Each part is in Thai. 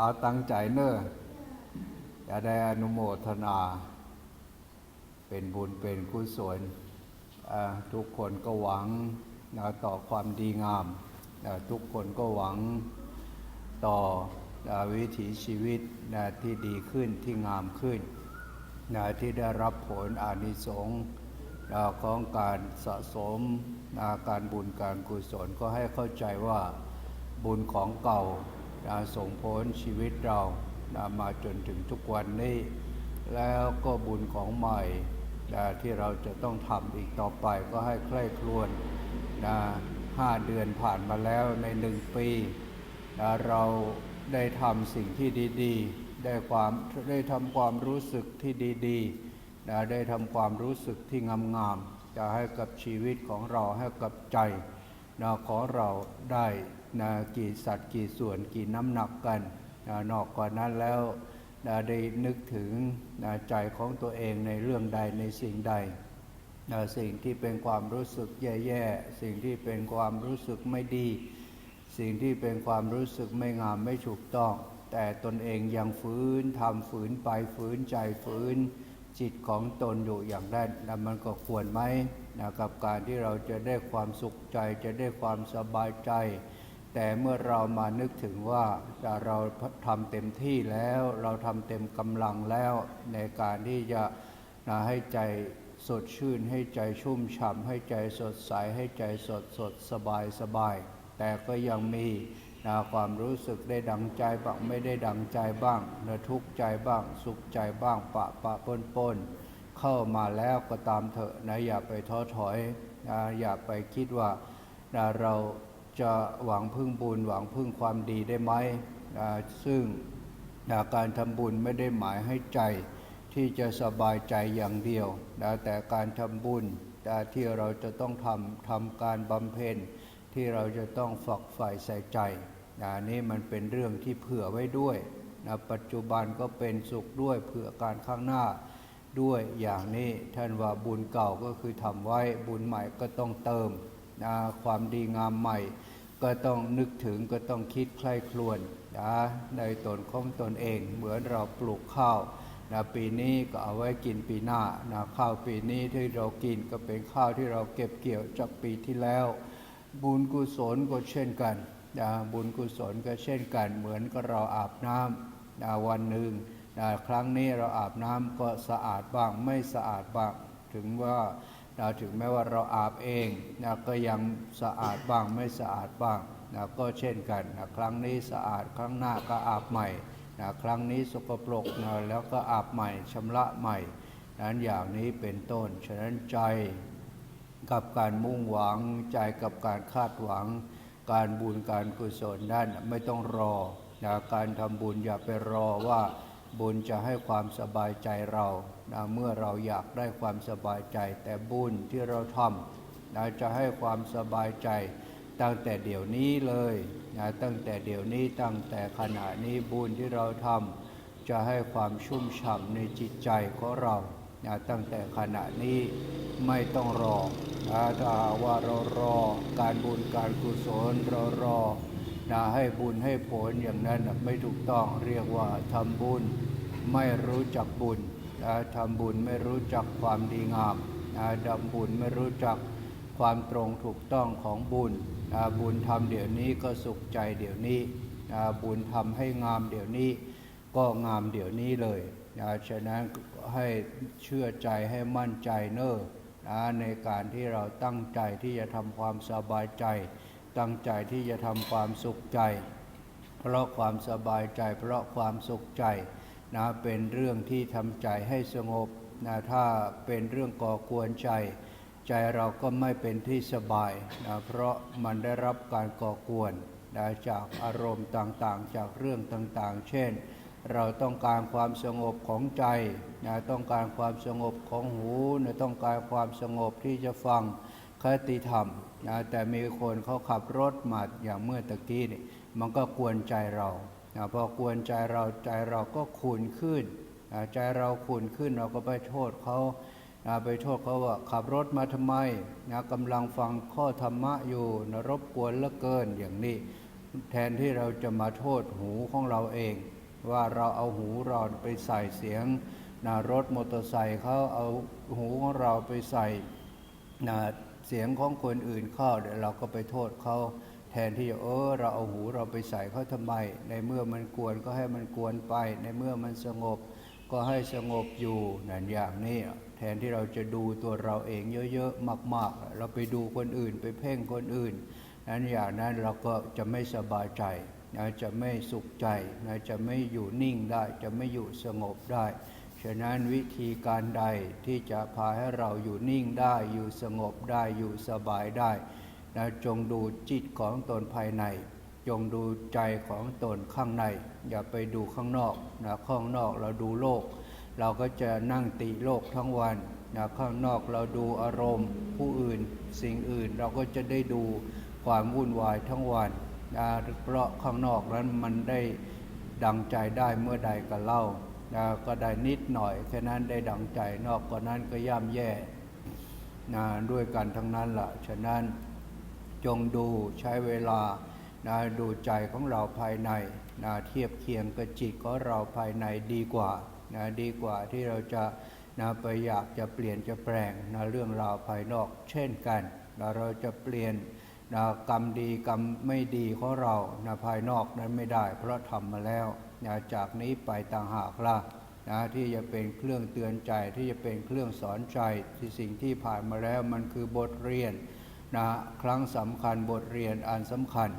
เอาตั้งใจเนอะจะได้อนุโมทนา เป็นบุญเป็นกุศลทุกคนก็หวังนะต่อความดีงาม ทุกคนก็หวังต่อวิถีชีวิตนะที่ดีขึ้นที่งามขึ้นนะที่ได้รับผลอานิสงส์นะของการสะสมนะการบุญการกุศลก็ให้เข้าใจว่าบุญของเก่า ส่งผลชีวิตเรานะมาจนถึงทุกวันนี้ แล้วก็บุญของใหม่ที่เราจะต้องทำอีกต่อไปก็ให้ใคร่ครวญนะห้าเดือนผ่านมาแล้วในหนึ่งปีนะเราได้ทำสิ่งที่ดีๆ ได้ความได้ทำความรู้สึกที่ดีๆนะได้ทำความรู้สึกที่งามๆจะให้กับชีวิตของเราให้กับใจ นะขอเราได้นะกี่สัดกี่ส่วนกี่น้ำหนักกันนะนอกกว่านั้นแล้วนะได้นึกถึงนะใจของตัวเองในเรื่องใดในสิ่งใดนะสิ่งที่เป็นความรู้สึกแย่ๆ สิ่งที่เป็นความรู้สึกไม่ดี สิ่งที่เป็นความรู้สึกไม่งามไม่ถูกต้อง แต่ตนเองยังฝืนทำฝืนไปฝืนใจฝืนจิตของตนอยู่อย่างนั้นนะมันก็ควรไหม นะกับการที่เราจะได้ความสุขใจจะได้ความสบายใจ แต่เมื่อเรามานึกถึงว่าเราทำเต็มที่แล้วเราทำเต็มกำลังแล้วในการที่จะนะให้ใจสดชื่นให้ใจชุ่มฉ่ำให้ใจสดใสให้ใจสดสดสบายสบาย แต่ก็ยังมีนะความรู้สึกได้ดังใจบ้างไม่ได้ดังใจบ้างนะทุกข์ใจบ้าง สุขใจบ้างปะปะปนปน เข้ามาแล้วก็ตามเถอะนะอย่าไปท้อถอยนะอย่าไปคิดว่านะเราจะหวังพึ่งบุญหวังพึ่งความดีได้ไหมอ่าซึ่งอ่าการทำบุญไม่ได้หมายให้ใจที่จะสบายใจอย่างเดียวนะแต่การทำบุญอ่ที่เราจะต้องทำทำการบำเพ็ญที่เราจะต้องฝักใฝ่ใส่ใจนะนี่มันเป็นเรื่องที่เผื่อไว้ด้วยนะปัจจุบันก็เป็นสุขด้วยเผื่อการข้างหน้า ด้วยอย่างนี้ท่านว่าบุญเก่าก็คือทำไว้บุญใหม่ก็ต้องเติมนะความดีงามใหม่ ก็ต้องนึกถึงก็ต้องคิดใคร่ครวญนะในตนของตนเอง เหมือนเราปลูกข้าวนะปีนี้ก็เอาไว้กินปีหน้านะข้าวปีนี้ที่เรากินก็เป็นข้าวที่เราเก็บเกี่ยวจากปีที่แล้ว บุญกุศลก็เช่นกันนะบุญกุศลก็เช่นกัน เหมือนกับเราอาบน้ำนะวันหนึ่ง ครั้งนี้เราอาบน้ำก็สะอาดบ้างไม่สะอาดบ้างถึงว่าถึงแม้ว่าเราอาบเองนะก็ยังสะอาดบ้างไม่สะอาดบ้างนะก็เช่นกันนะครั้งนี้สะอาดครั้งหน้าก็อาบใหม่นะครั้งนี้สกปรกนะแล้วก็อาบใหม่ชำระใหม่นั้นอย่างนี้เป็นต้น ฉะนั้นใจกับการมุ่งหวังใจกับการคาดหวัง การบุญการกุศลนั่นไม่ต้องรอนะการทำบุญอย่าไปรอว่า บุญจะให้ความสบายใจเรานะเมื่อเราอยากได้ความสบายใจ แต่บุญที่เราทำนะจะให้ความสบายใจ ตั้งแต่เดี๋ยวนี้เลยนะตั้งแต่เดี๋ยวนี้ตั้งแต่ขณะนี้บุญที่เราทำจะให้ความชุ่มฉ่ำในจิตใจของเรานะตั้งแต่ขณะนี้ไม่ต้องรอนะถ้าว่าเรารอการบุญการกุศลเรารอ นะให้บุญให้ผลอย่างนั้นไม่ถูกต้องเรียกว่าทำบุญไม่รู้จักบุญนะทำบุญไม่รู้จักความดีงามนะทำบุญไม่รู้จักความตรงถูกต้องของบุญนะบุญทำเดี๋ยวนี้ก็สุขใจเดี๋ยวนี้นะบุญทำให้งามเดี๋ยวนี้ ก็งามเดี๋ยวนี้เลยนะฉะนั้นให้เชื่อใจให้มั่นใจเนอะนะในการที่เราตั้งใจที่จะทำความสบายใจ ตั้งใจที่จะทำความสุขใจ เพราะความสบายใจ เพราะความสุขใจนะเป็นเรื่องที่ทำใจให้สงบนะถ้าเป็นเรื่องก่อกวนใจ ใจเราก็ไม่เป็นที่สบายนะเพราะมันได้รับการก่อกวนนะจากอารมณ์ต่างๆ จากเรื่องต่างๆ เช่น เราต้องการความสงบของใจนะต้องการความสงบของหูนะต้องการความสงบที่จะฟัง คติธรรมนะแต่มีคนเขาขับรถมาอย่างเมื่อตะกี้นี่มันก็กวนใจเรานะพอกวนใจเราใจเราก็ขุนขึ้นนะใจเราขุนขึ้นเราก็ไปโทษเขานะไปโทษเขาว่าขับรถมาทำไมนะกำลังฟังข้อธรรมะอยู่นะรบกวนเหลือเกินอย่างนี้ แทนที่เราจะมาโทษหูของเราเอง ว่าเราเอาหูเราไปใส่เสียงนะรถมอเตอร์ไซค์เขาเอาหูของเราไปใส่นะ เสียงของคนอื่นเข้าเดี๋ยวเราก็ไปโทษเขาแทนที่จะเออเราเอาหูเราไปใส่เขาทำไม ในเมื่อมันกวนก็ให้มันกวนไป ในเมื่อมันสงบก็ให้สงบอยู่นั่นอย่างนี้แทนที่เราจะดูตัวเราเองเยอะๆมาก ๆ เราไปดูคนอื่นไปเพ่งคนอื่นนั้นอย่างนั้นเราก็จะไม่สบายใจนะจะไม่สุขใจนะจะไม่อยู่นิ่งได้ จะไม่อยู่สงบได้ ฉะนั้นวิธีการใดที่จะพาให้เราอยู่นิ่งได้อยู่สงบได้อยู่สบายได้นะจงดูจิตของตนภายใน จงดูใจของตนข้างใน อย่าไปดูข้างนอกนะข้างนอกเราดูโลก เราก็จะนั่งติโลกทั้งวันนะข้างนอกเราดูอารมณ์ ผู้อื่นสิ่งอื่นเราก็จะได้ดูความวุ่นวายทั้งวันนะเพราะข้างนอกนั้นมันได้ดังใจได้เมื่อใดก็เล่า นะก็ได้นิดหน่อยแค่นั้นได้ดังใจนอกกว่านั้นก็ย่ำแย่นะด้วยกันทั้งนั้นละ่ะ ฉะนั้นจงดูใช้เวลานะดูใจของเราภายในนะเทียบเคียงกับจิตของเราภายในดีกว่านะดีกว่าที่เราจะนะไปอยากจะเปลี่ยนจะแปลงนะเรื่องราวภายนอกเช่นกันนะเราจะเปลี่ยนนะกรรมดีกรรมไม่ดีของเรานะภายนอกนั้นไม่ได้ เพราะทำมาแล้ว นะจากนี้ไปต่างหากละนะที่จะเป็นเครื่องเตือนใจที่จะเป็นเครื่องสอนใจที่สิ่งที่ผ่านมาแล้วมันคือบทเรียนนะครั้งสำคัญบทเรียนอันสำคัญ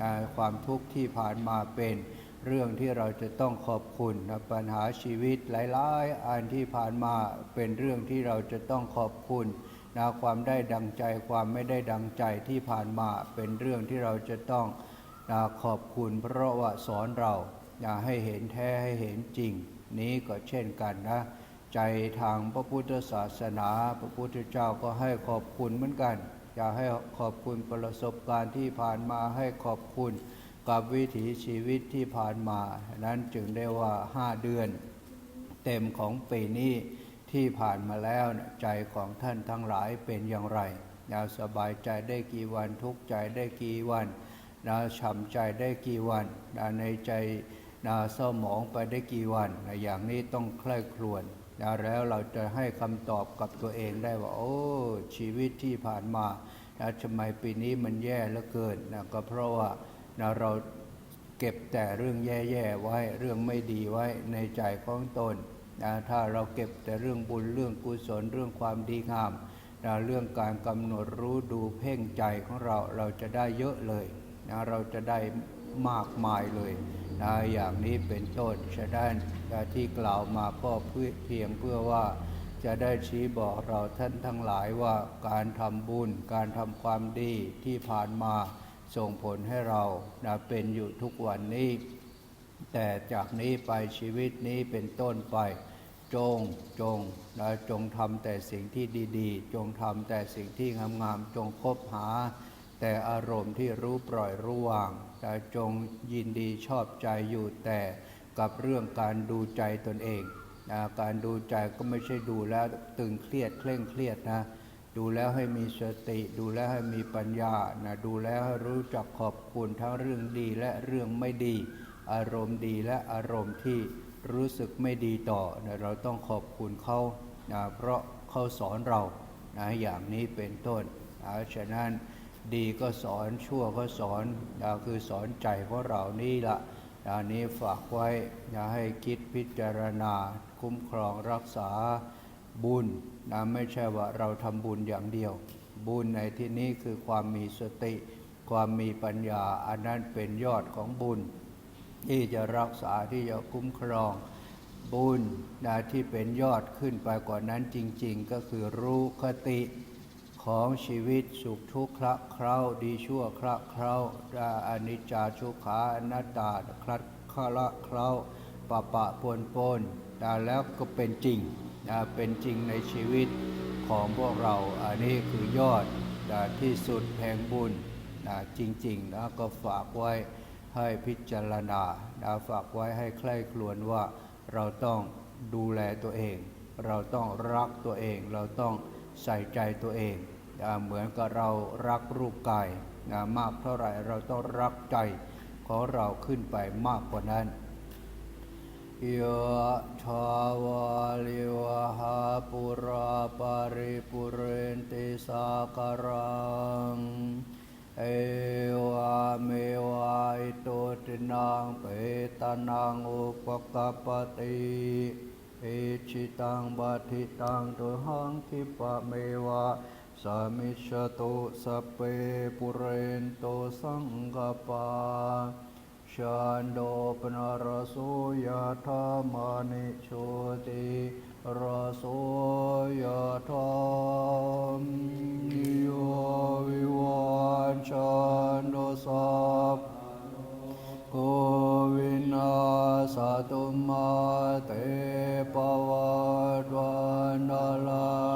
นะความทุกข์ที่ผ่านมาเป็นเรื่องที่เราจะต้องขอบคุณนะปัญหาชีวิตหลาย ๆ อันที่ผ่านมาเป็นเรื่องที่เราจะต้องขอบคุณนะความได้ดังใจความไม่ได้ดังใจที่ผ่านมาเป็นเรื่องที่เราจะต้องนะขอบคุณเพราะว่าสอนเรา นะให้เห็นแท้ให้เห็นจริง นี้ก็เช่นกันนะ ใจทางพระพุทธศาสนา พระพุทธเจ้าก็ให้ขอบคุณเหมือนกัน อย่าให้ขอบคุณประสบการณ์ที่ผ่านมาให้ขอบคุณกับวิถีชีวิตที่ผ่านมา นั้นจึงได้ว่าห้าเดือน เต็มของปีนี้ที่ผ่านมาแล้วใจของท่านทั้งหลายเป็นอย่างไรนะสบายใจได้กี่วันทุกใจได้กี่วันนะช้ำใจได้กี่วันนะในใจ นะเศร้าหมองไปได้กี่วันนะอย่างนี้ต้องใคร่ครวญนะแล้วเราจะให้คำตอบกับตัวเองได้ว่า โอ้ ชีวิตที่ผ่านมานะทำไมปีนี้มันแย่เหลือเกินนะก็เพราะว่านะเราเก็บแต่เรื่องแย่ๆไว้เรื่องไม่ดีไว้ในใจของตนนะถ้าเราเก็บแต่เรื่องบุญเรื่องกุศลเรื่องความดีงามนะเรื่องการกำหนดรู้ดูเพ่งใจของเราเราจะได้เยอะเลยนะเราจะได้มากมายเลย นะอย่างนี้เป็นต้นฉะนั้นที่กล่าวมาก็เพื่อเพียงเพื่อว่าจะได้ชี้บอกเราท่านทั้งหลายว่าการทำบุญ การทำความดีที่ผ่านมาส่งผลให้เรานะเป็นอยู่ทุกวันนี้ แต่จากนี้ไปชีวิตนี้เป็นต้นไป จงจงนะจงทำแต่สิ่งที่ดี ๆ จงทำแต่สิ่งที่งามๆจงคบหา แต่อารมณ์ที่รู้ปล่อยรู้วางแต่จงยินดีชอบใจอยู่แต่กับเรื่องการดูใจตนเองนะการดูใจก็ไม่ใช่ดูแล้วตึงเครียดเคร่งเครียดนะดูแล้วให้มีสติ ดูแล้วให้มีปัญญานะดูแล้วให้รู้จักขอบคุณทั้งเรื่องดีและเรื่องไม่ดี อารมณ์ดีและอารมณ์ที่รู้สึกไม่ดีต่อนะเราต้องขอบคุณเขานะเพราะเขาสอนเรานะอย่างนี้เป็นต้นนะฉะนั้น ดีก็สอนชั่วก็สอนนะคือสอนใจของเรานี่ละนะนี้ฝากไว้นะให้คิดพิจารณา คุ้มครองรักษาบุญนะไม่ใช่ว่าเราทำบุญอย่างเดียว บุญในที่นี้คือความมีสติ ความมีปัญญา อันนั้นเป็นยอดของบุญ ที่จะรักษาที่จะคุ้มครองบุญนะที่เป็นยอดขึ้นไปกว่านั้นจริง ๆ ก็คือรู้คติ ของชีวิตสุขทุกข์คละเคล้าดีชั่วคละเคล้าอาอนิจจาชุขาอนัตตาคลัดคละเคล้าปะปะปนปนนะแล้วก็เป็นจริงเป็นจริงในชีวิตของพวกเราอันนี้คือยอดที่สุดแห่งบุญจริงๆนะก็ฝากไว้ให้พิจารณานะฝากไว้ให้ใคร่ครวญว่าเราต้องดูแลตัวเอง เราต้องรักตัวเอง เราต้องใส่ใจตัวเอง เหมือนกับเรารักรูปกายมากเท่าไรเราต้องรักใจของเราขึ้นไปมากกว่านั้นยะทาวาลิวหาปุราปาริปุเรนติสาการัง เอวาเมวะอิโตตินังเปตานังอุปกปปติเอชิตังบัติตังตุหังคิปะเมวะ สามิชตุสพเปปุเรนโตสังกปาชันโดปนารโสยธามานิโชติรโสยธามโยวิวันชันโดสัพโควินาสตุมาเตปวัตวันนาลา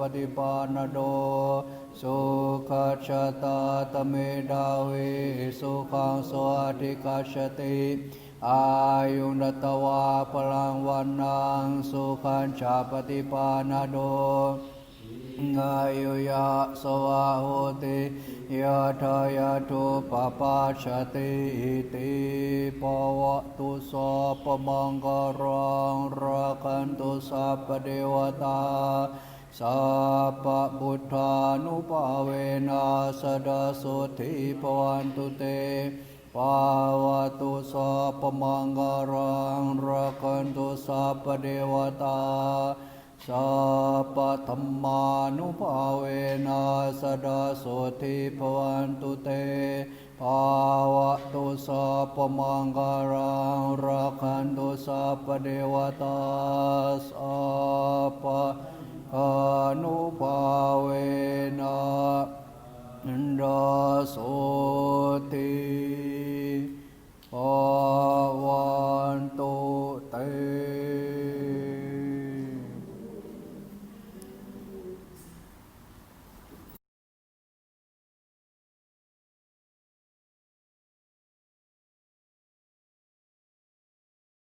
ปฏิปานาโดสุขัชตาตเมดาวิสุขังสวัสดิกัชติอายุนตวาพลังวันนังสุขันชาปฏิปานาโดอายุยะสวะโหติยะทายาทุปปาชติอิติปวะตุสาปมังกรังราคันตุสัพเดวตา สัพพพุทธานุภาเวนัสดาสุธิปวันตุเตปาวตุสัพมังกรังราคันตุสัพเดวตาสัพธรรมานุภาเวนัสดาโสธิภวันตุเตภาวะตุสัพมังคารังรักันตุสัพเดวตาสัพ อนุภาเวนะราโสติภาว